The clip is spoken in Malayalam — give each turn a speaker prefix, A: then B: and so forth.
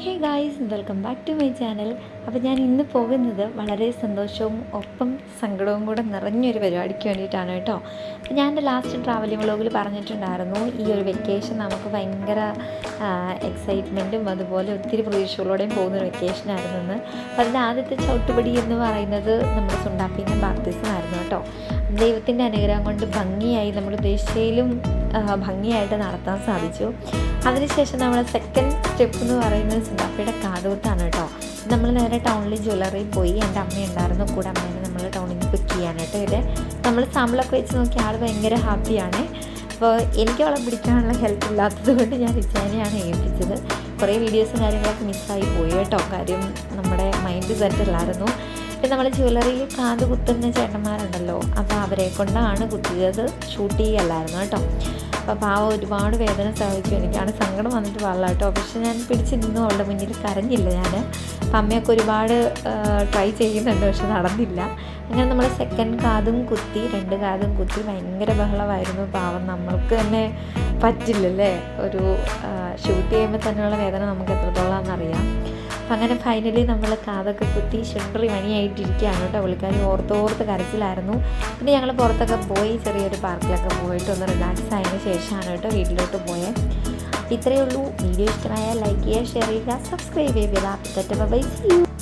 A: Hey guys welcome back to my channel അപ്പോൾ ഞാൻ ഇന്ന് പോകുന്നത് വളരെ സന്തോഷവും ഒപ്പം സങ്കടവും കൂടെ നിറഞ്ഞൊരു പരിപാടിക്ക് വേണ്ടിയിട്ടാണ് കേട്ടോ. അപ്പോൾ ഞാൻ എന്റെ ലാസ്റ്റ് ട്രാവലിംഗ് വ്ളോഗിൽ പറഞ്ഞിട്ടുണ്ടായിരുന്നു ഈ ഒരു വെക്കേഷൻ നമുക്ക് ഭയങ്കര എക്സൈറ്റ്മെന്റും അതുപോലെ ഒത്തിരി പ്രതീക്ഷകളോടെയും പോകുന്നൊരു വെക്കേഷനായിരുന്നു എന്ന് അതിന്റെ ആദ്യത്തെ ചവിട്ടുപടി എന്ന് പറയുന്നത് നമ്മുടെ സുണ്ടാപ്പിന്റെ ബാപ്തിസമായിരുന്നു കേട്ടോ. ദൈവത്തിന്റെ അനുഗ്രഹം കൊണ്ട് ഭംഗിയായി നമ്മൾ ഉദ്ദേശിച്ചതിലും ഭംഗിയായിട്ട് നടത്താൻ സാധിച്ചു. അതിനുശേഷം നമ്മൾ സെക്കൻഡ് സ്റ്റെപ്പ് എന്ന് പറയുന്നത് സിദ്ധാപ്പയുടെ കാതുകുത്താണ് കേട്ടോ. നമ്മൾ നേരെ ടൗണിൽ ജ്വല്ലറി പോയി എന്റെ അമ്മയുണ്ടായിരുന്നു കൂടെ അമ്മേനെ നമ്മൾ ടൗണിൽ നിന്ന് പിക്ക് ചെയ്യാനായിട്ട്. ഇവിടെ നമ്മൾ സാമ്പിളൊക്കെ വെച്ച് നോക്കി ആൾ ഭയങ്കര ഹാപ്പിയാണ് അപ്പോൾ എനിക്ക് അവളെ പിടിക്കാനുള്ള ഹെൽപ്പ് ഇല്ലാത്തത് കൊണ്ട് ഞാൻ റിച്ചാനെയാണ് ഏൽപ്പിച്ചത്. കുറേ വീഡിയോസും കാര്യങ്ങളൊക്കെ മിസ്സായി പോയി കേട്ടോ. കാര്യം നമ്മുടെ മൈൻഡ് സെറ്റ് അല്ലായിരുന്നു പിന്നെ നമ്മൾ ജ്വല്ലറിയിൽ കാത് കുത്തുന്ന ചേട്ടന്മാരുണ്ടല്ലോ. അപ്പോൾ അവരെ കൊണ്ടാണ് കുത്തിയത്. ഷൂട്ട് ചെയ്യല്ലായിരുന്നു കേട്ടോ. അപ്പോൾ പാവം ഒരുപാട് വേദന സഹിച്ചു. എനിക്കാണ് സങ്കടം വന്നിട്ട് പാടില്ല കേട്ടോ. പക്ഷെ ഞാൻ പിടിച്ച് നിന്നു അവളുടെ മുന്നിൽ കരഞ്ഞില്ല ഞാൻ അപ്പം അമ്മയൊക്കെ ഒരുപാട് ട്രൈ ചെയ്യുന്നുണ്ട്. പക്ഷെ നടന്നില്ല. അങ്ങനെ നമ്മൾ സെക്കൻഡ് കാതും കുത്തി രണ്ട് കാതും കുത്തി ഭയങ്കര ബഹളമായിരുന്നു. പാവം നമ്മൾക്ക് തന്നെ പറ്റില്ലല്ലേ? ഒരു ഷൂട്ട് ചെയ്യുമ്പോൾ തന്നെയുള്ള വേദന നമുക്ക് എത്രത്തോളം അറിയാം അപ്പം അങ്ങനെ ഫൈനലി നമ്മൾ കാതൊക്കെ കുത്തി ഷുണ്ടറി മണിയായിട്ടിരിക്കുകയാണ് കേട്ടോ. പുള്ളിക്കാരി ഓർത്തോർത്ത് കരച്ചിലായിരുന്നു. പിന്നെ ഞങ്ങൾ പുറത്തൊക്കെ പോയി ചെറിയൊരു പാർക്കിലൊക്കെ പോയിട്ട് ഒന്ന് റിലാക്സ് ആയതിന് ശേഷമാണ് കേട്ടോ വീട്ടിലോട്ട് പോയത് ഇത്രയേ ഉള്ളൂ. വീഡിയോ ഇഷ്ടമായാൽ ലൈക്ക് ചെയ്യുക ഷെയർ ചെയ്യുക സബ്സ്ക്രൈബ് ചെയ്യുക.